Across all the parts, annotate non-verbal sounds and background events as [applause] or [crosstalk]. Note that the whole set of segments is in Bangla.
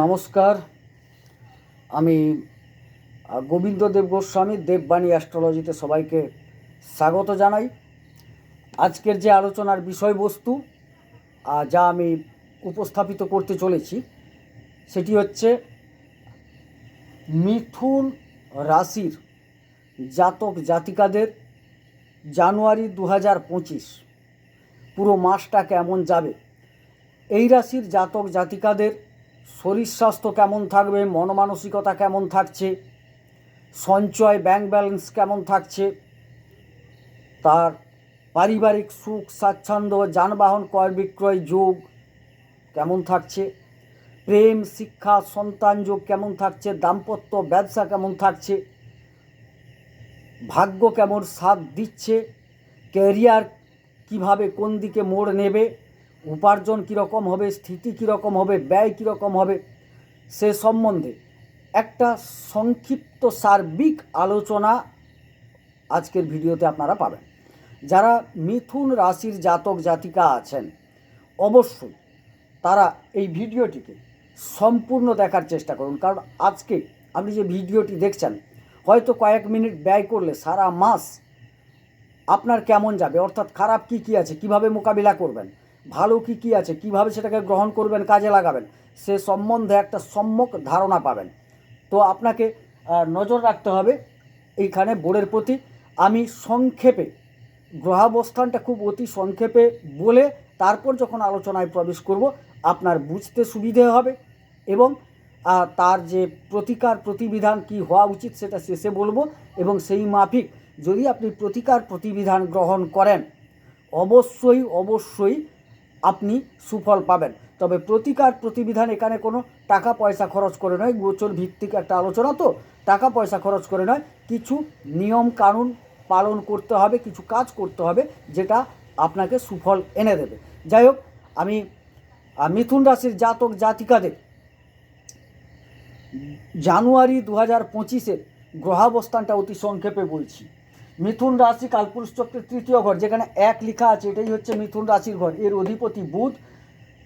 নমস্কার। আমি আহ, গোবিন্দ দেব গোস্বামী দেববাণী অ্যাস্ট্রোলজিতে সবাইকে স্বাগত জানাই। আজকের যে আলোচনার বিষয়বস্তু যা আমি উপস্থাপিত করতে চলেছি সেটি হচ্ছে মিথুন রাশির জাতক জাতিকাদের জানুয়ারি দু হাজার পঁচিশ পুরো মাসটা কেমন যাবে? এই রাশির জাতক জাতিকাদের শরীর স্বাস্থ্য কেমন থাকবে, মনমানসিকতা কেমন থাকছে, সঞ্চয় ব্যাংক ব্যালেন্স কেমন থাকছে, তার পারিবারিক সুখ, স্বাচ্ছন্দ্য, যানবাহন ক্রয় বিক্রয় যোগ কেমন থাকছে, প্রেম, শিক্ষা, সন্তান যোগ কেমন থাকছে, দাম্পত্য ব্যবসা কেমন থাকছে, ভাগ্য কেমন সাথ দিচ্ছে ক্যারিয়ার কীভাবে কোন দিকে মোড় নেবে উপার্জন কীরকম হবে, স্থিতি কীরকম হবে, ব্যয় কীরকম হবে, সে সম্বন্ধে একটা সংক্ষিপ্ত সার্বিক আলোচনা আজকের ভিডিওতে আপনারা পাবেন। যারা মিথুন রাশির জাতক জাতিকা আছেন, অবশ্যই তারা এই ভিডিওটিকে সম্পূর্ণ দেখার চেষ্টা করুন। কারণ আজকে আপনি যে ভিডিওটি দেখছেন, হয়তো কয়েক মিনিট ব্যয় করলে সারা মাস আপনার কেমন যাবে, অর্থাৎ খারাপ কি কি আছে, কীভাবে মোকাবিলা করবেন ভালো কি কি আছে? কীভাবে সেটাকে গ্রহণ করবেন, কাজে লাগাবেন? সে সম্বন্ধে একটা সম্যক ধারণা পাবেন। তো আপনাকে নজর রাখতে হবে এইখানে বোর্ডের প্রতি। আমি সংক্ষেপে, গ্রহাবস্থানটা খুব অতি সংক্ষেপে বলে তারপর যখন আলোচনায় প্রবেশ করব, আপনার বুঝতে সুবিধে হবে এবং তার যে প্রতিকার প্রতিবিধান কি হওয়া উচিত সেটা শেষে বলব এবং সেই মাফিক যদি আপনি প্রতিকার প্রতিবিধান গ্রহণ করেন, অবশ্যই অবশ্যই আপনি সুফল পাবেন। তবে প্রতিকার প্রতিবিধান এখানে কোনো টাকা পয়সা খরচ করে নয়। গোচর ভিত্তিক একটা আলোচনা তো। টাকা পয়সা খরচ করে নয়। কিছু নিয়ম কানুন পালন করতে হবে, কিছু কাজ করতে হবে, যেটা আপনাকে সুফল এনে দেবে। যাই হোক, আমি মিথুন রাশির জাতক জাতিকাদের জানুয়ারি দু হাজার পঁচিশের গ্রহাবস্থানটা অতি সংক্ষেপে বলছি। মিথুন রাশি কালপুরুষ চক্রের তৃতীয় ঘর, যেখানে এক লেখা আছে, এটাই হচ্ছে মিথুন রাশির ঘর। এর অধিপতি বুধ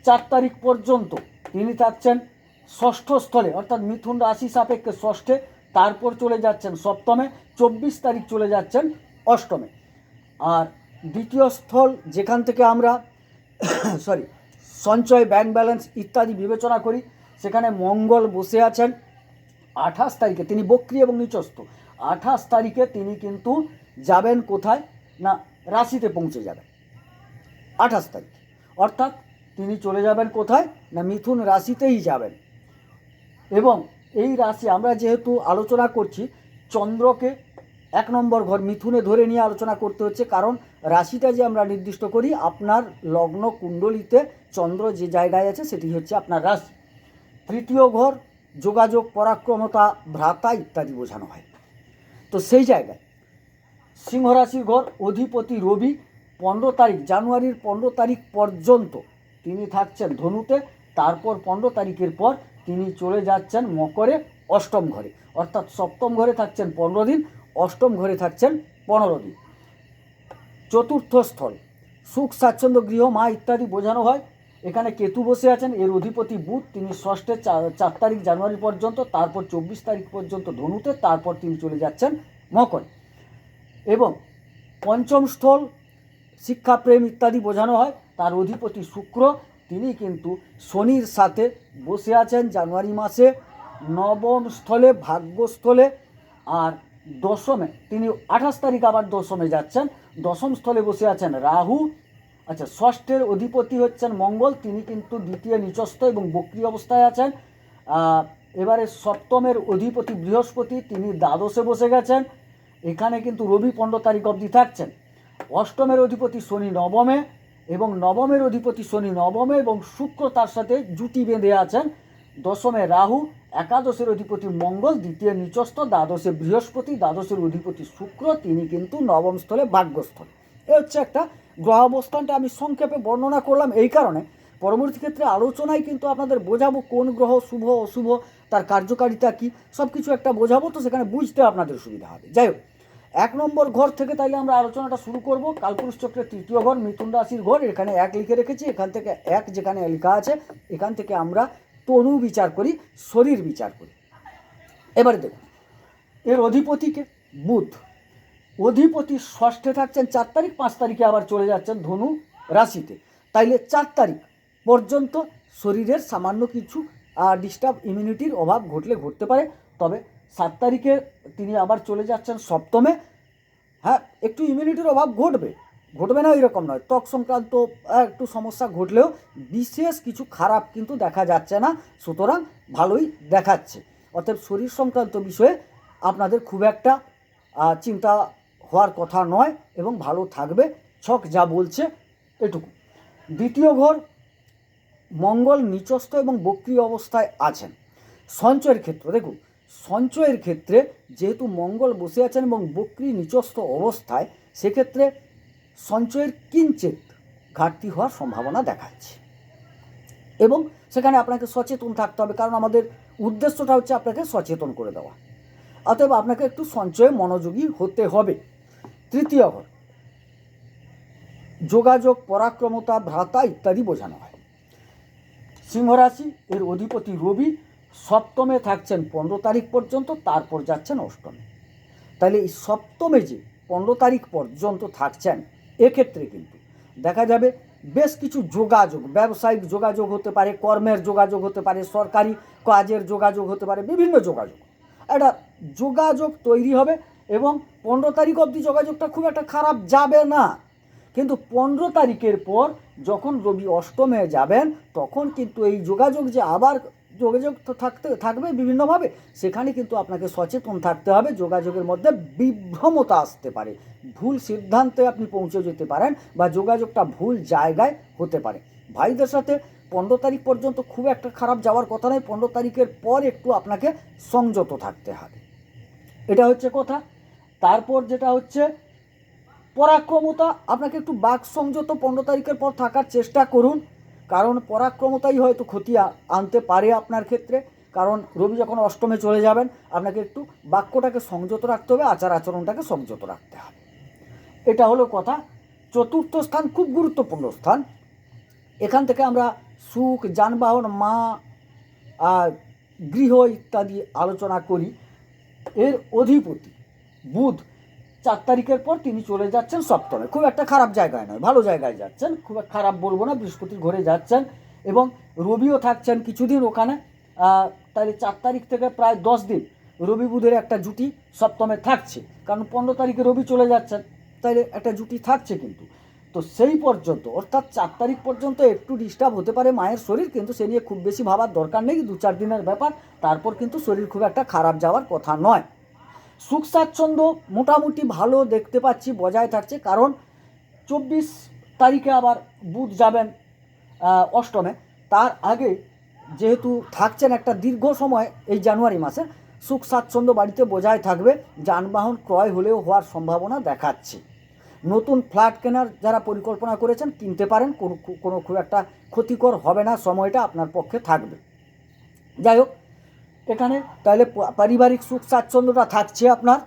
চার তারিখ পর্যন্ত। তিনি থাকছেন ষষ্ঠ স্থলে, অর্থাৎ মিথুন রাশি সাপেক্ষে ষষ্ঠে, তারপর চলে যাচ্ছেন সপ্তমে, চব্বিশ তারিখ চলে যাচ্ছেন অষ্টমে। আর দ্বিতীয় স্থল, যেখান থেকে আমরা [coughs] সরি সঞ্চয় ব্যাংক ব্যালেন্স ইত্যাদি বিবেচনা করি, সেখানে মঙ্গল বসে আছেন আঠাশ তারিখে। তিনি বক্রি এবং নিচস্থ। আঠাশ তারিখে তিনি কিন্তু যাবেন কোথায়? না রাশিতে পৌঁছে যাবেন। আঠাশ তারিখ। অর্থাৎ তিনি চলে যাবেন কোথায়? না, মিথুন রাশিতেই যাবেন। এবং এই রাশি আমরা যেহেতু আলোচনা করছি, চন্দ্রকে এক নম্বর ঘর মিথুনে ধরে নিয়ে আলোচনা করতে হচ্ছে, কারণ রাশিটা যে আমরা নির্দিষ্ট করি, আপনার লগ্ন কুণ্ডলিতে চন্দ্র যে জায়গায় আছে, সেটি হচ্ছে আপনার রাশি। তৃতীয় ঘর, যোগাযোগ, পরাক্রমতা, ভ্রাতা ইত্যাদি বোঝানো হয়। তো সেই জায়গায়। সিংহ রাশির ঘর, অধিপতি রবি, পনেরো তারিখ, জানুয়ারির পনেরো তারিখ পর্যন্ত তিনি থাকছেন ধনুতে, তারপর পনেরো তারিখের পর তিনি চলে যাচ্ছেন মকরে অষ্টম ঘরে। অর্থাৎ সপ্তম ঘরে থাকছেন পনেরো দিন, অষ্টম ঘরে থাকছেন পনেরো দিন। চতুর্থ স্থল, সুখ, স্বাচ্ছন্দ্য, গৃহ, মা ইত্যাদি বোঝানো হয়। এখানে কেতু বসে আছেন, এর অধিপতি বুধ, তিনি ষষ্ঠে চার তারিখ জানুয়ারি পর্যন্ত, তারপর চব্বিশ তারিখ পর্যন্ত ধনুতে, তারপর তিনি চলে যাচ্ছেন মকরে। এবং পঞ্চম স্থল, শিক্ষা, প্রেম ইত্যাদি বোঝানো হয়, তার অধিপতি শুক্র, তিনি কিন্তু শনির সাথে বসে আছেন জানুয়ারি মাসে, নবম স্থলে ভাগ্যস্থলে আর দশমে, তিনি আঠাশ তারিখ আবার দশমে যাচ্ছেন, দশম স্থলে বসে আছেন রাহু আচ্ছা ষষ্ঠের অধিপতি হচ্ছেন মঙ্গল, তিনি কিন্তু দ্বিতীয় নিচস্থ এবং বক্রি অবস্থায় আছেন। এবারে সপ্তমের অধিপতি বৃহস্পতি, তিনি দ্বাদশে বসে গেছেন। এখানে কিন্তু রবি পনেরো তারিখ অবধি থাকছেন। অষ্টমের অধিপতি শনি নবমে এবং নবমের অধিপতি শনি নবমে এবং শুক্র তার সাথে জুটি বেঁধে আছেন। দশমে রাহু, একাদশের অধিপতি মঙ্গল, দ্বিতীয় নিচস্থ, দ্বাদশে বৃহস্পতি, দ্বাদশের অধিপতি শুক্র, তিনি কিন্তু নবম স্থলে ভাগ্যস্থল। এ হচ্ছে একটা গ্রহাবস্থানটা আমি সংক্ষেপে বর্ণনা করলাম এই কারণে। পরবর্তী ক্ষেত্রে আলোচনায় কিন্তু আপনাদের বোঝাবো কোন গ্রহ শুভ, অশুভ, তার কার্যকারিতা কী সব কিছু একটা বোঝাবো, তো সেখানে বুঝতে আপনাদের সুবিধা হবে। যাই হোক, এক নম্বর ঘর থেকে তাইলে আমরা আলোচনাটা শুরু করব। কালপুরুষ চক্রের তৃতীয় ঘর, মিথুন রাশির ঘর, এখানে এক লিখে রেখেছি, এখান থেকে এক যেখানে লেখা আছে, এখান থেকে আমরা তনু বিচার করি, শরীর বিচার করি। এবারে দেখুন, এর অধিপতিকে বুধ। অধিপতি ষষ্ঠে থাকছেন, চার তারিখ, পাঁচ তারিখে আবার চলে যাচ্ছেন ধনু রাশিতে। তাইলে চার তারিখ পর্যন্ত শরীরের সামান্য কিছু ডিস্টার্ব ইমিউনিটির অভাব ঘটলে ঘটতে পারে। তবে সাত তারিখে তিনি আবার চলে যাচ্ছেন সপ্তমে। হ্যাঁ একটু ইমিউনিটির অভাব ঘটবে। ঘটবে না এরকম নয়। ত্বক সংক্রান্ত একটু সমস্যা ঘটলেও বিশেষ কিছু খারাপ কিন্তু দেখা যাচ্ছে না। সুতরাং ভালোই দেখাচ্ছে। অতএব শরীর সংক্রান্ত বিষয়ে আপনাদের খুব একটা চিন্তা হওয়ার কথা নয় এবং ভালো থাকবে। ছক যা বলছে, এটুকু। দ্বিতীয় ঘর, মঙ্গল নিচস্থ এবং বক্রি অবস্থায় আছেন। সঞ্চয়ের ক্ষেত্রে, দেখুন, সঞ্চয়ের ক্ষেত্রে যেহেতু মঙ্গল বসে আছেন এবং বক্রি নিচস্থ অবস্থায়, সেক্ষেত্রে সঞ্চয়ের কিঞ্চিত ঘাটতি হওয়ার সম্ভাবনা দেখাচ্ছে। এবং সেখানে আপনাকে সচেতন থাকতে হবে, কারণ আমাদের উদ্দেশ্যটা হচ্ছে আপনাকে সচেতন করে দেওয়া। অতএব আপনাকে একটু সঞ্চয়ে মনোযোগী হতে হবে। তৃতীয় ঘর। যোগাযোগ, পরাক্রমতা, ভ্রাতা ইত্যাদি বোঝানো হয়। সিংহরাশি এর অধিপতি রবি সপ্তমে থাকছেন পনেরো তারিখ পর্যন্ত, তারপর যাচ্ছেন অষ্টমে। তাহলে এই সপ্তমে যে পনেরো তারিখ পর্যন্ত থাকছেন, এক্ষেত্রে কিন্তু দেখা যাবে বেশ কিছু যোগাযোগ, ব্যবসায়িক যোগাযোগ হতে পারে, কর্মের যোগাযোগ হতে পারে, সরকারি কাজের যোগাযোগ হতে পারে, বিভিন্ন যোগাযোগ। একটা যোগাযোগ তৈরি হবে এবং পনেরো তারিখ অবধি যোগাযোগটা খুব একটা খারাপ যাবে না। কিন্তু পনেরো তারিখের পর যখন রবি অষ্টমে যাবেন, তখন কিন্তু এই যোগাযোগ যে আবার যোগাযোগ থাকতে, থাকবে বিভিন্নভাবে, সেখানে কিন্তু আপনাকে সচেতন থাকতে হবে, যোগাযোগের মধ্যে বিভ্রমতা আসতে পারে। ভুল সিদ্ধান্তে আপনি পৌঁছে যেতে পারেন বা যোগাযোগটা ভুল জায়গায় হতে পারে। ভাইদের সাথে পনেরো তারিখ পর্যন্ত খুব একটা খারাপ যাওয়ার কথা নয়, পনেরো তারিখের পর একটু আপনাকে সংযত থাকতে হবে। এটা হচ্ছে কথা। তারপর যেটা হচ্ছে, পরাক্রমতা, আপনাকে একটু বাক সংযত পনেরো তারিখের পর থাকার চেষ্টা করুন। কারণ পরাক্রমতাই হয়তো ক্ষতি আনতে পারে আপনার ক্ষেত্রে। কারণ রবি যখন অষ্টমে চলে যাবেন, আপনাকে একটু বাক্যটাকে সংযত রাখতে হবে, আচার আচরণটাকে সংযত রাখতে হবে। এটা হলো কথা। চতুর্থ স্থান খুব গুরুত্বপূর্ণ স্থান। এখান থেকে আমরা সুখ, যানবাহন, মা আর গৃহ ইত্যাদি আলোচনা করি। এর অধিপতি বুধ, চার তারিখের পর তিনি চলে যাচ্ছেন সপ্তমে। খুব একটা খারাপ জায়গায় নয়, ভালো জায়গায় যাচ্ছেন, খুব খারাপ বলব না, বৃহস্পতির ঘরে যাচ্ছেন এবং রবিও থাকছেন কিছুদিন ওখানে। তাহলে চার তারিখ থেকে প্রায় দশ দিন রবি বুধের একটা জুটি সপ্তমে থাকছে, কারণ পনেরো তারিখে রবি চলে যাচ্ছেন তাইলে একটা জুটি থাকছে কিন্তু। তো সেই পর্যন্ত, অর্থাৎ চার তারিখ পর্যন্ত একটু ডিস্টার্ব হতে পারে মায়ের শরীর, কিন্তু সে নিয়ে খুব বেশি ভাবার দরকার নেই, দু চার দিনের ব্যাপার, তারপর কিন্তু শরীর খুব একটা খারাপ যাওয়ার কথা নয়। সুখ স্বাচ্ছন্দ্য মোটামুটি ভালো দেখতে পাচ্ছি, বজায় থাকছে, কারণ চব্বিশ তারিখে আবার বুধ যাবেন অষ্টমে। তার আগে যেহেতু থাকছেন একটা দীর্ঘ সময় এই জানুয়ারি মাসে সুখ স্বাচ্ছন্দ্য বাড়িতে বজায় থাকবে, যানবাহন ক্রয় হলেও হওয়ার সম্ভাবনা দেখাচ্ছে। নতুন ফ্ল্যাট কেনার যারা পরিকল্পনা করেছেন, কিনতে পারেন, কোনো কোনো খুব একটা ক্ষতিকর হবে না, সময়টা আপনার পক্ষে থাকবে। যাই হোক এখানে তাহলে পারিবারিক সুখ স্বাচ্ছন্দ্যটা থাকছে আপনার।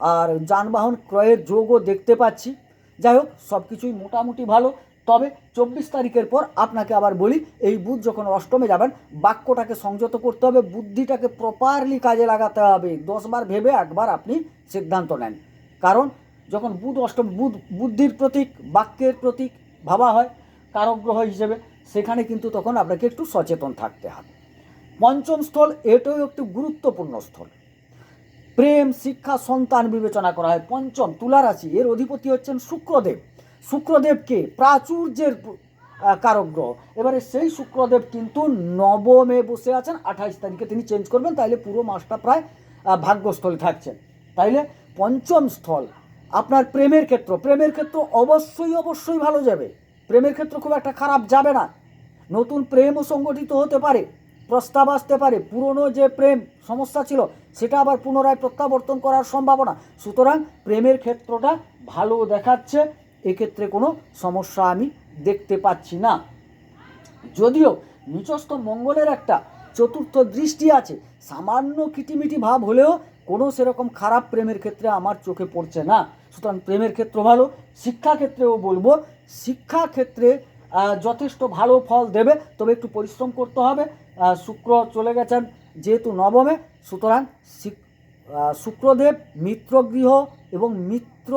আর যানবাহন ক্রয়ের যোগও দেখতে পাচ্ছি। যাই হোক সব কিছুই মোটামুটি ভালো। তবে চব্বিশ তারিখের পর আপনাকে আবার বলি, এই বুধ যখন অষ্টমে যাবেন, বাক্যটাকে সংযত করতে হবে, বুদ্ধিটাকে প্রপারলি কাজে লাগাতে হবে। দশবার ভেবে একবার আপনি সিদ্ধান্ত নেন। কারণ যখন বুধ অষ্টম, বুধ, বুদ্ধির প্রতীক, বাক্যের প্রতীক ভাবা হয় কারক গ্রহ হিসেবে, সেখানে কিন্তু তখন আপনাকে একটু সচেতন থাকতে হবে। পঞ্চম স্থল এটাও একটি গুরুত্বপূর্ণ স্থল। প্রেম শিক্ষা সন্তান বিবেচনা করা হয়। পঞ্চম তুলা রাশি এর অধিপতি হচ্ছেন শুক্রদেব। শুক্রদেবকে প্রাচুর্যের আহ, কারক গ্রহ। এবারে সেই শুক্রদেব কিন্তু নবমে বসে আছেন। আঠাইশ তারিখে তিনি চেঞ্জ করবেন তাইলে পুরো মাসটা প্রায় ভাগ্যস্থলে থাকছেন তাইলে পঞ্চম স্থল আপনার প্রেমের ক্ষেত্র। প্রেমের ক্ষেত্র অবশ্যই অবশ্যই ভালো যাবে। প্রেমের ক্ষেত্র খুব একটা খারাপ যাবে না। নতুন প্রেমও সংগঠিত হতে পারে। প্রস্তাব আসতে পারে, পুরনো যে প্রেম সমস্যা ছিল, সেটা আবার পুনরায় প্রত্যাবর্তন করার সম্ভাবনা। সুতরাং প্রেমের ক্ষেত্রটা ভালো দেখাচ্ছে, এক্ষেত্রে কোনো সমস্যা আমি দেখতে পাচ্ছি না। যদিও নিচস্থ মঙ্গলের একটা চতুর্থ দৃষ্টি আছে, সামান্য কিটিমিটি ভাব হলেও কোনো সেরকম খারাপ প্রেমের ক্ষেত্রে আমার চোখে পড়ছে না। সুতরাং প্রেমের ক্ষেত্র ভালো শিক্ষা ক্ষেত্রেও বলব শিক্ষা ক্ষেত্রে যথেষ্ট ভালো ফল দেবে, তবে একটু পরিশ্রম করতে হবে। শুক্র চলে গেছেন যেহেতু নবমে, সুতরাং শুক্রদেব মিত্রগৃহ এবং মিত্র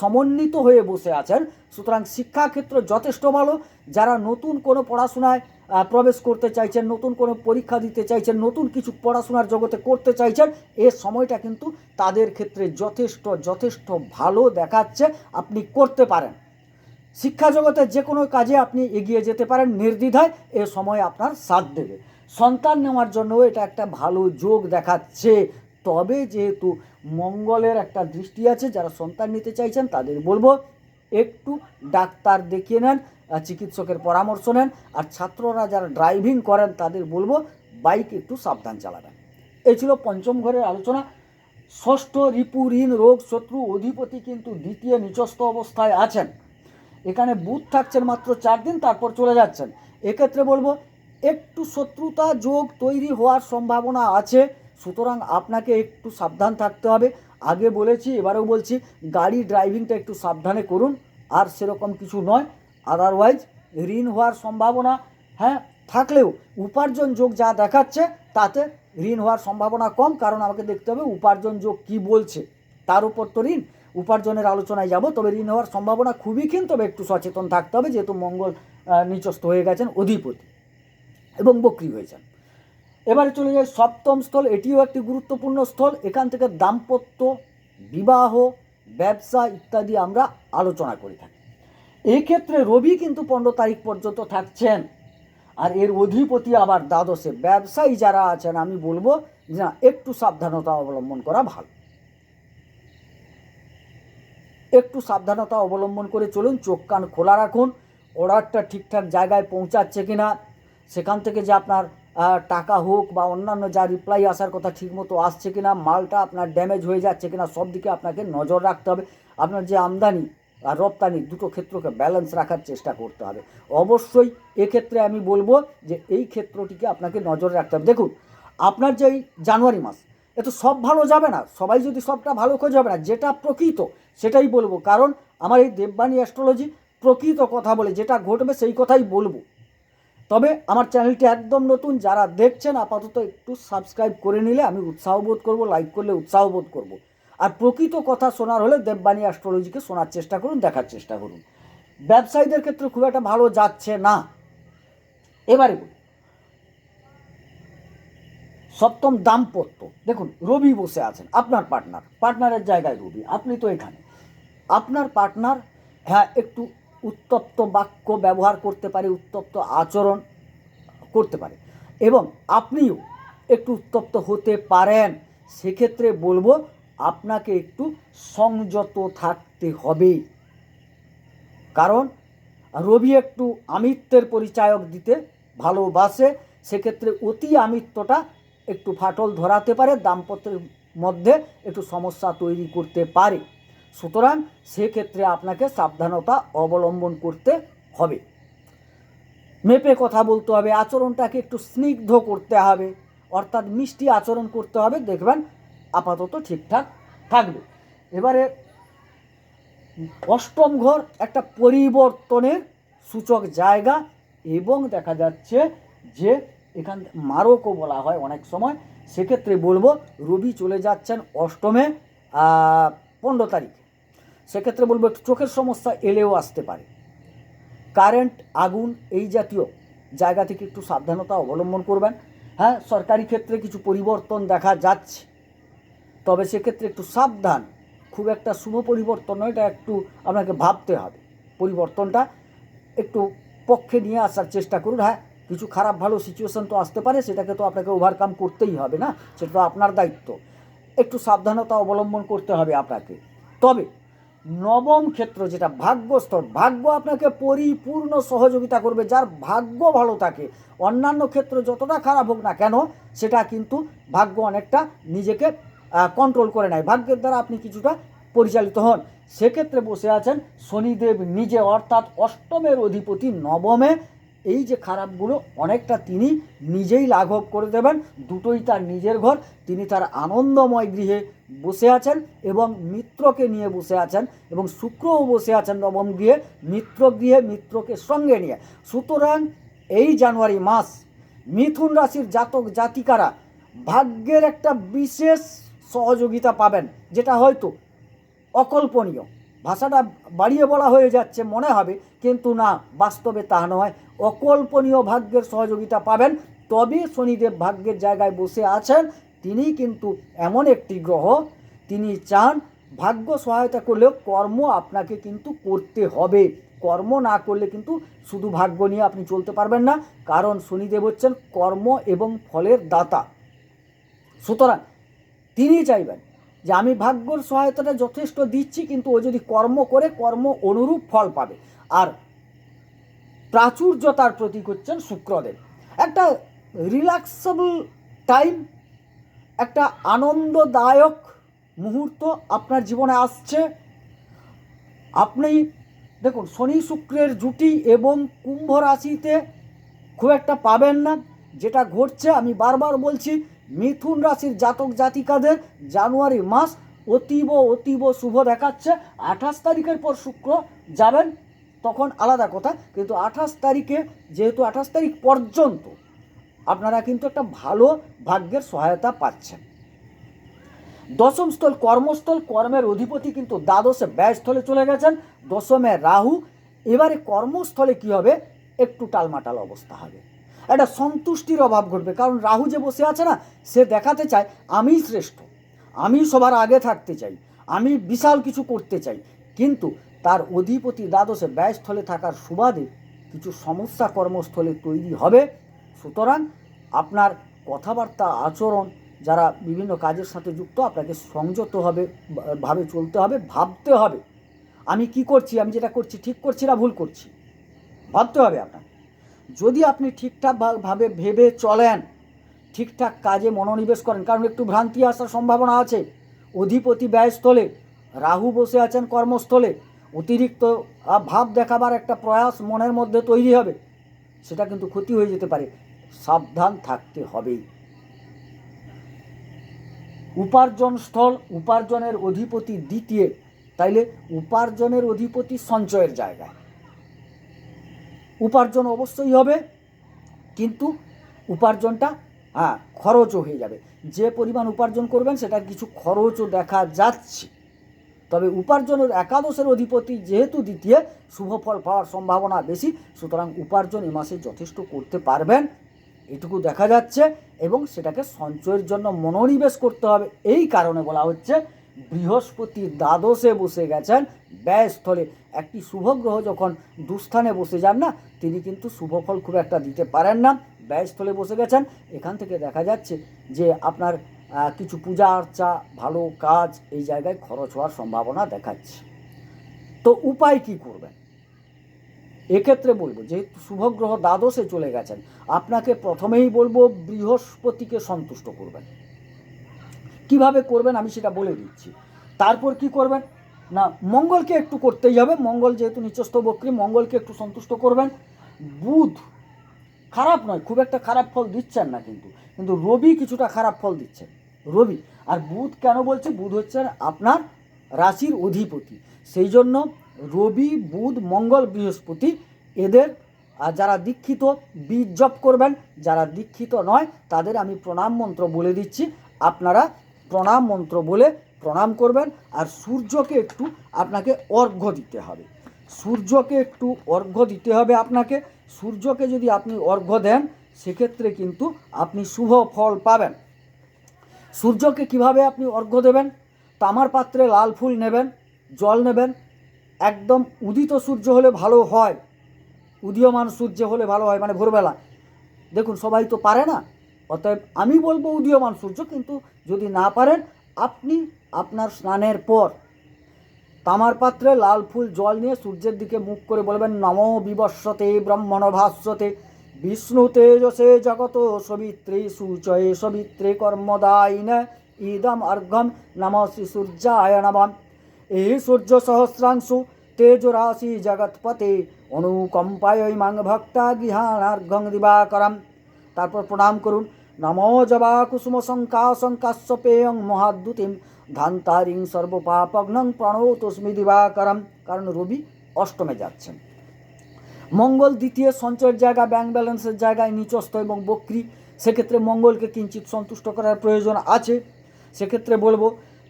সমন্বিত হয়ে বসে আছেন। সুতরাং শিক্ষাক্ষেত্র যথেষ্ট ভালো। যারা নতুন কোনো পড়াশোনায় প্রবেশ করতে চাইছেন, নতুন কোনো পরীক্ষা দিতে চাইছেন, নতুন কিছু পড়াশোনার জগতে করতে চাইছেন, এ সময়টা কিন্তু তাদের ক্ষেত্রে যথেষ্ট যথেষ্ট ভালো দেখাচ্ছে। আপনি করতে পারেন। শিক্ষা জগতে যে কোনো কাজে আপনি এগিয়ে যেতে পারেন নির্দ্বিধায়। এ সময় আপনার সাথ দেবে। সন্তান নেওয়ার জন্য এটা একটা ভালো যোগ দেখাচ্ছে। তবে যেহেতু মঙ্গলের একটা দৃষ্টি আছে, যারা সন্তান নিতে চাইছেন তাদের বলব, একটু ডাক্তার দেখিয়ে নেন চিকিৎসকের পরামর্শ নেন, আর ছাত্ররা যারা ড্রাইভিং করেন তাদের বলব বাইক একটু সাবধান চালাবেন। এই ছিল পঞ্চম ঘরের আলোচনা। ষষ্ঠ, রিপু, ঋণ, রোগ, শত্রু, অধিপতি কিন্তু দ্বিতীয় নিচস্থ অবস্থায় আছেন। এখানে বুধ থাকছেন মাত্র চার দিন, তারপর চলে যাচ্ছেন। এক্ষেত্রে বলব একটু শত্রুতা যোগ তৈরি হওয়ার সম্ভাবনা আছে, সুতরাং আপনাকে একটু সাবধান থাকতে হবে। আগে বলেছি, এবারেও বলছি, গাড়ি ড্রাইভিংটা একটু সাবধানে করুন, আর সেরকম কিছু নয়। আদারওয়াইজ ঋণ হওয়ার সম্ভাবনা হ্যাঁ থাকলেও উপার্জন যোগ যা দেখাচ্ছে, তাতে ঋণ হওয়ার সম্ভাবনা কম, কারণ আমাকে দেখতে হবে উপার্জন যোগ কি বলছে। তার উপর তো ঋণ, উপার্জনের আলোচনায় যাব, তবে ঋণ হওয়ার সম্ভাবনা খুবই ক্ষীণ, তবে একটু সচেতন থাকতে হবে, যেহেতু মঙ্গল নিচস্থ হয়ে গেছেন অধিপতি। এবং বক্রি হয়েছেন এবারে চলে যায় সপ্তম স্থল, এটিও একটি গুরুত্বপূর্ণ স্থল। এখান থেকে দাম্পত্য, বিবাহ, ব্যবসা ইত্যাদি আমরা আলোচনা করে থাকি। এই ক্ষেত্রে রবি কিন্তু পনেরো তারিখ পর্যন্ত থাকছেন। আর এর অধিপতি আবার দ্বাদশে। ব্যবসায়ী যারা আছেন, আমি বলব যে না, একটু সাবধানতা অবলম্বন করা ভালো। একটু সাবধানতা অবলম্বন করে চলুন, চোখ কান খোলা রাখুন। অর্ডারটা ঠিকঠাক জায়গায় পৌঁছাচ্ছে কিনা সেখান থেকে যে আপনার টাকা হোক বা অন্যান্য যা রিপ্লাই আসার কথা ঠিকমতো আসছে কিনা, মালটা আপনার ড্যামেজ হয়ে যাচ্ছে কিনা, সব দিকে আপনাকে নজর রাখতে হবে। আপনার যে আমদানি আর রপ্তানি দুটো ক্ষেত্রকে ব্যালেন্স রাখার চেষ্টা করতে হবে। অবশ্যই এক্ষেত্রে আমি বলব যে এই ক্ষেত্রটিকে আপনাকে নজর রাখতে হবে। দেখুন, আপনার যে জানুয়ারি মাস, এ তো সব ভালো যাবে না। সবাই যদি সবটা ভালো খোঁজ হবে না, যেটা প্রকৃত সেটাই বলব। কারণ আমার এই দেববাণী অ্যাস্ট্রোলজি প্রকৃত কথা বলে যেটা ঘটবে সেই কথাই বলব। তবে আমার চ্যানেলটি একদম নতুন, যারা দেখছেন, আপাতত একটু সাবস্ক্রাইব করে নিলে আমি উৎসাহ বোধ করব লাইক করলে উৎসাহ বোধ করব। আর প্রকৃত কথা শোনার হলে দেববাণী অ্যাস্ট্রোলজিকে শোনার চেষ্টা করুন, দেখার চেষ্টা করুন। ব্যবসায়ীদের ক্ষেত্রে খুব একটা ভালো যাচ্ছে না। এবারে সপ্তম দাম্পত্য। দেখুন, রবি বসে আছেন, আপনার পার্টনার পার্টনারের জায়গায় রবি, আপনি তো এখানে। আপনার পার্টনার হ্যাঁ একটু উত্তপ্ত বাক্য ব্যবহার করতে পারে, উত্তপ্ত আচরণ করতে পারে। এবং আপনিও একটু উত্তপ্ত হতে পারেন। সেক্ষেত্রে বলব, আপনাকে একটু সংযত থাকতে হবে। কারণ রবি একটু আমিত্বের পরিচায়ক দিতে ভালোবাসে, সেক্ষেত্রে অতি আমিত্বটা একটু ফাটল ধরাতে পারে, দাম্পত্যের মধ্যে একটু সমস্যা তৈরি করতে পারে। সুতরাং সেক্ষেত্রে আপনাকে সাবধানতা অবলম্বন করতে হবে। মেপে কথা বলতে হবে, আচরণটাকে একটু স্নিগ্ধ করতে হবে, অর্থাৎ মিষ্টি আচরণ করতে হবে, দেখবেন আপাতত ঠিকঠাক থাকবে। এবারে অষ্টম ঘর একটা পরিবর্তনের সূচক জায়গা এবং দেখা যাচ্ছে যে এখান মারকও বলা হয় অনেক সময়, সেক্ষেত্রে বলব রবি চলে যাচ্ছেন অষ্টমে পনেরো তারিখে। সেক্ষেত্রে বলব একটু চোখের সমস্যা এলেও আসতে পারে। কারেন্ট, আগুন এই জাতীয় জায়গা থেকে একটু সাবধানতা অবলম্বন করবেন। হ্যাঁ সরকারি ক্ষেত্রে কিছু পরিবর্তন দেখা যাচ্ছে। তবে সেক্ষেত্রে একটু সাবধান। খুব একটা শুভ পরিবর্তন নয়, এটা একটু আপনাকে ভাবতে হবে। পরিবর্তনটা একটু পক্ষে নিয়ে আসার চেষ্টা করুন। হ্যাঁ কিছু খারাপ ভালো সিচুয়েশান তো আসতে পারে, সেটাকে তো আপনাকে ওভারকাম করতেই হবে না, সেটা তো আপনার দায়িত্ব। একটু সাবধানতা অবলম্বন করতে হবে আপনাকে। তবে নবম ক্ষেত্র যেটা, ভাগ্যস্তর, ভাগ্য আপনাকে পরিপূর্ণ সহযোগিতা করবে, যার ভাগ্য ভালো থাকে। অন্যান্য ক্ষেত্র যতটা খারাপ হোক না কেন, সেটা কিন্তু ভাগ্য অনেকটা নিজেকে কন্ট্রোল করে নেয়। ভাগ্যের দ্বারা আপনি কিছুটা পরিচালিত হন। সেক্ষেত্রে বসে আছেন শনিদেব নিজে, অর্থাৎ অষ্টমের অধিপতি নবমে। এই যে খারাপগুলো অনেকটা তিনি নিজেই লাঘব করে দেবেন, দুটোই তার নিজের ঘর। তিনি তার আনন্দময় গৃহে বসে আছেন এবং মিত্রকে নিয়ে বসে আছেন এবং শুক্রও বসে আছেন নবম গৃহে, মিত্র গৃহে, মিত্রকে সঙ্গে নিয়ে। সুতরাং এই জানুয়ারি মাস মিথুন রাশির জাতক জাতিকারা ভাগ্যের একটা বিশেষ সহযোগিতা পাবেন, যেটা হয়তো অকল্পনীয়। ভাষাটা বাড়িয়ে বলা হয়ে যাচ্ছে, মনে হবে, কিন্তু না, বাস্তবে তা নয়। অকল্পনীয় ভাগ্যের সহযোগিতা পাবেন। তবে শনিদেব ভাগ্যের জায়গায় বসে আছেন। তিনি কিন্তু এমন একটি গ্রহ। তিনি চান ভাগ্য সহায়তা করলেও কর্ম আপনাকে কিন্তু করতে হবে। কর্ম না করলে কিন্তু শুধু ভাগ্য নিয়ে আপনি চলতে পারবেন না। কারণ শনিদেব হচ্ছেন কর্ম এবং ফলের দাতা। সুতরাং তিনি চাইবেন যে আমি ভাগ্যর সহায়তাটা যথেষ্ট দিচ্ছি, কিন্তু ও যদি কর্ম করে, কর্ম অনুরূপ ফল পাবে। আর প্রাচুর্যতার প্রতীক হচ্ছেন শুক্রদেব। একটা রিল্যাক্সেবল টাইম একটা আনন্দদায়ক মুহূর্ত আপনার জীবনে আসছে। আপনি, দেখুন, শনি শুক্রের জুটি এবং কুম্ভ রাশিতে খুব একটা পাবেন না, যেটা ঘটছে, আমি বারবার বলছি, মিথুন রাশির জাতক জাতিকাদের জানুয়ারি মাস অতীব অতীব শুভ দেখাচ্ছে। আঠাশ তারিখের পর শুক্র যাবেন তখন আলাদা কথা, কিন্তু আঠাশ তারিখে, যেহেতু আঠাশ তারিখ পর্যন্ত, আপনারা কিন্তু একটা ভালো ভাগ্যের সহায়তা পাচ্ছেন। দশম স্থল কর্মস্থল, কর্মের অধিপতি কিন্তু দ্বাদশে ব্যয়স্থলে চলে গেছেন, দশমে রাহু। এবারে কর্মস্থলে কি হবে? একটু টালমাটাল অবস্থা হবে। একটা সন্তুষ্টির অভাব ঘটবে, কারণ রাহু যে বসে আছে না, সে দেখাতে চায়, আমিই শ্রেষ্ঠ আমি সবার আগে থাকতে চাই, আমি বিশাল কিছু করতে চাই। কিন্তু তার অধিপতি দ্বাদশে ব্যয়স্থলে থাকার সুবাদে কিছু সমস্যা কর্মস্থলে তৈরি হবে। সুতরাং আপনার কথাবার্তা, আচরণ, যারা বিভিন্ন কাজের সাথে যুক্ত, আপনাকে সংযত হবে, ভাবে চলতে হবে, ভাবতে হবে। আমি কি করছি, আমি যেটা করছি, ঠিক করছি না ভুল করছি? ভাবতে হবে আপনার যদি আপনি ঠিকঠাক ভা- ভাবে ভেবে চলেন, ঠিকঠাক কাজে মনোনিবেশ করেন, কারণ একটু ভ্রান্তি আসার সম্ভাবনা আছে। অধিপতি ব্যয়স্থলে, রাহু বসে আছেন কর্মস্থলে অতিরিক্ত ভাব দেখাবার একটা প্রয়াস মনের মধ্যে তৈরি হবে, সেটা কিন্তু ক্ষতি হয়ে যেতে পারে। সাবধান থাকতে হবেই। উপার্জন স্থল, উপার্জনের অধিপতি দ্বিতীয়, তাইলে উপার্জনের অধিপতি সঞ্চয়ের জায়গায় উপার্জন অবশ্যই হবে, কিন্তু উপার্জনটা হ্যাঁ খরচও হয়ে যাবে। যে পরিমাণ উপার্জন করবেন সেটা কিছু খরচও দেখা যাচ্ছে। তবে উপার্জনের একাদশের অধিপতি যেহেতু দ্বিতীয়, শুভ ফল পাওয়ার সম্ভাবনা বেশি, সুতরাং উপার্জন এ মাসে যথেষ্ট করতে পারবেন। এটুকু দেখা যাচ্ছে এবং সেটাকে সঞ্চয়ের জন্য মনোনিবেশ করতে হবে। এই কারণে বলা হচ্ছে, বৃহস্পতি দ্বাদশে বসে গেছেন ব্যয়স্থলে একটি শুভ গ্রহ যখন দুস্থানে বসে যান না, তিনি কিন্তু শুভ ফল খুব একটা দিতে পারেন না। ব্যয়স্থলে বসে গেছেন। এখান থেকে দেখা যাচ্ছে যে আপনার কিছু পূজা আর্চা, ভালো কাজ, এই জায়গায় খরচ হওয়ার সম্ভাবনা দেখাচ্ছে। তো উপায় কি করবেন? এক্ষেত্রে বলব, যেহেতু শুভগ্রহ দ্বাদশে চলে গেছেন, আপনাকে প্রথমেই বলব, বৃহস্পতিকে সন্তুষ্ট করবেন। কীভাবে করবেন আমি সেটা বলে দিচ্ছি। তারপর কি করবেন? না, মঙ্গলকে একটু করতেই হবে। মঙ্গল যেহেতু নিচস্থ বক্রী, মঙ্গলকে একটু সন্তুষ্ট করবেন। বুধ খারাপ নয়, খুব একটা খারাপ ফল দিচ্ছেন না কিন্তু। কিন্তু রবি কিছুটা খারাপ ফল দিচ্ছে রবি। আর বুধ কেন বলছে? বুধ হচ্ছেন আপনার রাশির অধিপতি। সেই জন্য রবি, বুধ, মঙ্গল, বৃহস্পতি এদের, আর যারা দীক্ষিত, বীজ জপ করবেন। যারা দীক্ষিত নয়, তাদের আমি প্রণাম মন্ত্র বলে দিচ্ছি। আপনারা প্রণাম মন্ত্র বলে প্রণাম করবেন। আর সূর্যকে একটু আপনাকে অর্ঘ্য দিতে হবে। সূর্যকে একটু অর্ঘ্য দিতে হবে আপনাকে। সূর্যকে যদি আপনি অর্ঘ্য দেন, সেক্ষেত্রে কিন্তু আপনি শুভ ফল পাবেন। সূর্যকে কীভাবে আপনি অর্ঘ্য দেবেন? তামার পাত্রে লাল ফুল নেবেন, জল নেবেন। একদম উদিত সূর্য হলে ভালো হয়। উদীয়মান সূর্য হলে ভালো হয় মানে ভোরবেলা। দেখুন, সবাই তো পারে না। অতএব আমি বলব উদীয়মান সূর্য, কিন্তু যদি না পারেন, আপনি আপনার স্নানের পর তামার পাত্রে লাল ফুল, জল নিয়ে সূর্যের দিকে মুখ করে বলবেন, নমো বিবস্বতে ব্রহ্মণ ভাস্বতে বিষ্ণু তেজসে জগত সবিত্রে সূচয়ে সবিত্রে কর্মদায়িনে ইদম অর্ঘম নম শ্রী সূর্যায় নমঃ এই সূর্য সহস্রাংশু তেজ রাশি জগৎপতে অনুকম্পায় মাং ভক্তা গৃহাণার্ঘং দিবাকরম তারপর প্রণাম করুন নমো জবা কুসুম শঙ্কা শঙ্কাশ্চ পেয়ং মহাদ্যুতিম ধান্তারিং সর্বপাপগ্নং প্রণতস্মি দিবাকরম কারণ রবি অষ্টমে যাচ্ছেন মঙ্গল দ্বিতীয় সঞ্চয়ের জায়গা ব্যাংক ব্যালেন্সের জায়গায় নিচস্থ এবং বক্রি। সেক্ষেত্রে মঙ্গলকে কিঞ্চিত সন্তুষ্ট করার প্রয়োজন আছে। সেক্ষেত্রে বলব,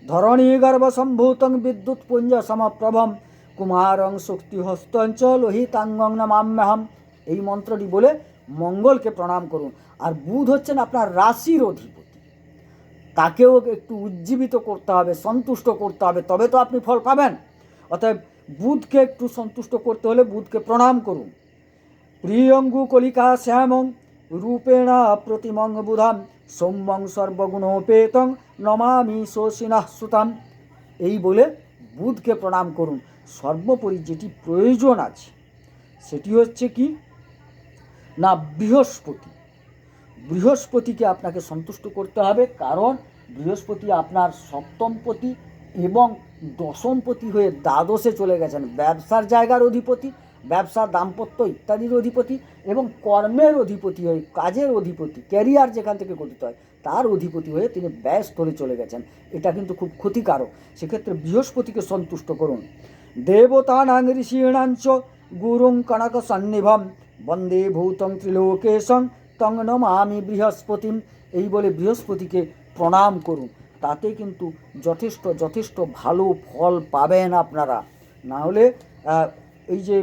ধরণী গর্ভ সম্ভূতং বিদ্যুৎ পুঞ্জ সমপ্রভম। কুমারং শক্তি হস্তঞ্চ লোহিতাঙ্গং নমাম্যহম। এই মন্ত্রটি বলে মঙ্গলকে প্রণাম করুন। আর বুধ হচ্ছেন আপনার রাশির অধিপতি। তাকেও একটু উজ্জীবিত করতে হবে, সন্তুষ্ট করতে হবে। তবে তো আপনি ফল পাবেন। অতএব বুধকে একটু সন্তুষ্ট করতে হলে বুধকে প্রণাম করুন। প্রিয়ঙ্গু কলিকা শ্যামং রূপেণ প্রতিমং বুধাম সৌম্যং সর্বগুণোপেতং নমামি শোষিনাহ সুতাম। এই বলে বুধকে প্রণাম করুন। সর্বোপরি যেটি প্রয়োজন আছে, সেটি হচ্ছে কি? না, বৃহস্পতি। বৃহস্পতিকে আপনাকে সন্তুষ্ট করতে হবে, কারণ বৃহস্পতি আপনার সপ্তমপতি এবং দশমপতি হয়ে দ্বাদশে চলে গেছেন। ব্যবসার জায়গার অধিপতি ব্যবসা দাম্পত্য ইত্যাদির অধিপতি এবং কর্মের অধিপতি হয়ে, কাজের অধিপতি ক্যারিয়ার যেখান থেকে গঠিত হয়, তার অধিপতি হয়ে তিনি ব্যয় স্থলে চলে গেছেন। এটা কিন্তু খুব ক্ষতিকারক। সেক্ষেত্রে বৃহস্পতিকে সন্তুষ্ট করুন। দেবতানাং ঋষীণাঞ্চ গুরুং কনক সন্নিভম, বন্দে ভূতং ত্রিলোকেশং, তং নমামি বৃহস্পতিম। এই বলে বৃহস্পতিকে প্রণাম করুন। তাতে কিন্তু যথেষ্ট যথেষ্ট ভালো ফল পাবেন আপনারা। না হলে এই যে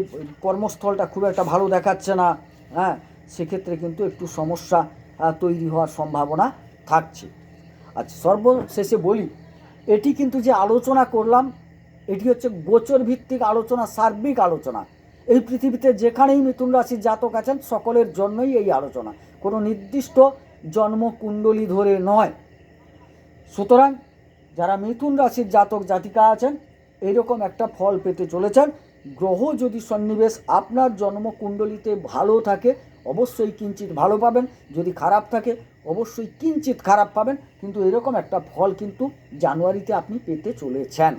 কর্মস্থলটা খুব একটা ভালো দেখাচ্ছে না হ্যাঁ সেক্ষেত্রে কিন্তু একটু সমস্যা তৈরি হওয়ার সম্ভাবনা থাকছে। আচ্ছা সর্বশেষে বলি, এটি কিন্তু যে আলোচনা করলাম, এটি হচ্ছে গোচর ভিত্তিক আলোচনা, সার্বিক আলোচনা। এই পৃথিবীতে যেখানেই মিথুন রাশির জাতক আছেন, সকলের জন্যই এই আলোচনা। কোনো নির্দিষ্ট জন্মকুণ্ডলী ধরে নয়। সুতরাং যারা মিথুন রাশির জাতক জাতিকা আছেন, এইরকম একটা ফল পেতে চলেছেন। গ্রহ যদি সন্নিবেশ আপনার জন্মকুণ্ডলিতে ভালো থাকে, অবশ্যই কিঞ্চিত ভালো পাবেন। যদি খারাপ থাকে, অবশ্যই কিঞ্চিত খারাপ পাবেন। কিন্তু এরকম একটা ফল কিন্তু জানুয়ারিতে আপনি পেতে চলেছেন।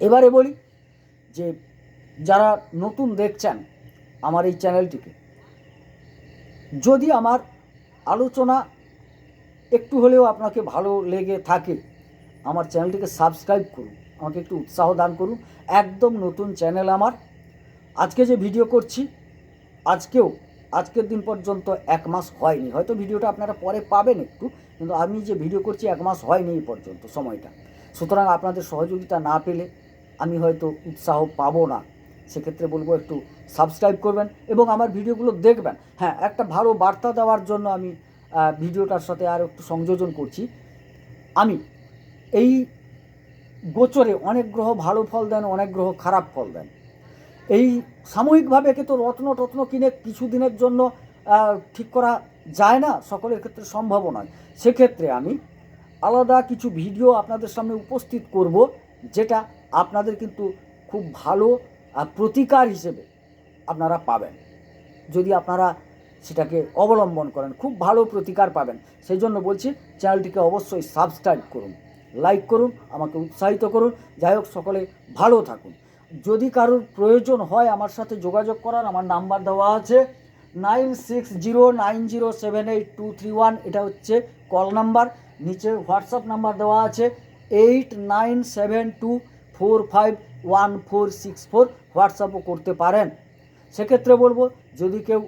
এবারে বলি যে, যারা নতুন দেখছেন আমার এই চ্যানেলটিকে, যদি আমার আলোচনা একটু হলেও আপনাকে ভালো লেগে থাকে, আমার চ্যানেলটিকে সাবস্ক্রাইব করুন, আমাকে একটু উৎসাহ দান করুন, একদম নতুন চ্যানেল আমার। আজকে যে ভিডিও করছি, আজকেও, আজকের দিন পর্যন্ত এক মাস হয়নি, হয়তো ভিডিওটা আপনারা পরে পাবেন একটু, কিন্তু আমি যে ভিডিও করছি এক মাস হয়নি এই পর্যন্ত সময়টা। সুতরাং আপনাদের সহযোগিতা না পেলে আমি হয়তো উৎসাহ পাবো না। সেক্ষেত্রে বলব একটু সাবস্ক্রাইব করবেন এবং আমার ভিডিওগুলো দেখবেন। হ্যাঁ একটা ভালো বার্তা দেওয়ার জন্য আমি ভিডিওটার সাথে আর একটু সংযোজন করছি। আমি এই গোচরে অনেক গ্রহ ভালো ফল দেন, অনেক গ্রহ খারাপ ফল দেন। এই সাময়িকভাবে কিন্তু রত্ন টত্ন কিনে কিছুদিনের জন্য ঠিক করা যায় না, সকলের ক্ষেত্রে সম্ভব নয়। সেক্ষেত্রে আমি আলাদা কিছু ভিডিও আপনাদের সামনে উপস্থিত করব, যেটা আপনাদের কিন্তু খুব ভালো প্রতিকার হিসেবে আপনারা পাবেন। যদি আপনারা সেটাকে অবলম্বন করেন, খুব ভালো প্রতিকার পাবেন। সেই জন্য বলছি, চ্যানেলটিকে অবশ্যই সাবস্ক্রাইব করুন লাইক করুন, আমাকে উৎসাহিত করুন। যাই হোক, সকলে ভালো থাকুন। যদি কারোর প্রয়োজন হয় আমার সাথে যোগাযোগ করার, আমার নাম্বার দেওয়া আছে nine six zero nine zero seven eight two three one এটা হচ্ছে কল নাম্বার নিচে হোয়াটসঅ্যাপ নাম্বার দেওয়া আছে eight nine seven two four five one four six four হোয়াটসঅ্যাপও করতে পারেন। সেক্ষেত্রে বলব, যদি কেউ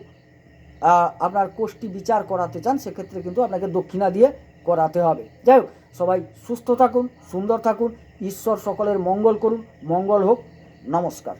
আপনার কোষ্টি বিচার করাতে চান, সেক্ষেত্রে কিন্তু আপনাকে দক্ষিণা দিয়ে করাতে হবে। যাই হোক, সবাই সুস্থ থাকুন, সুন্দর থাকুন, ঈশ্বর সকলের মঙ্গল করুন, মঙ্গল হোক, নমস্কার।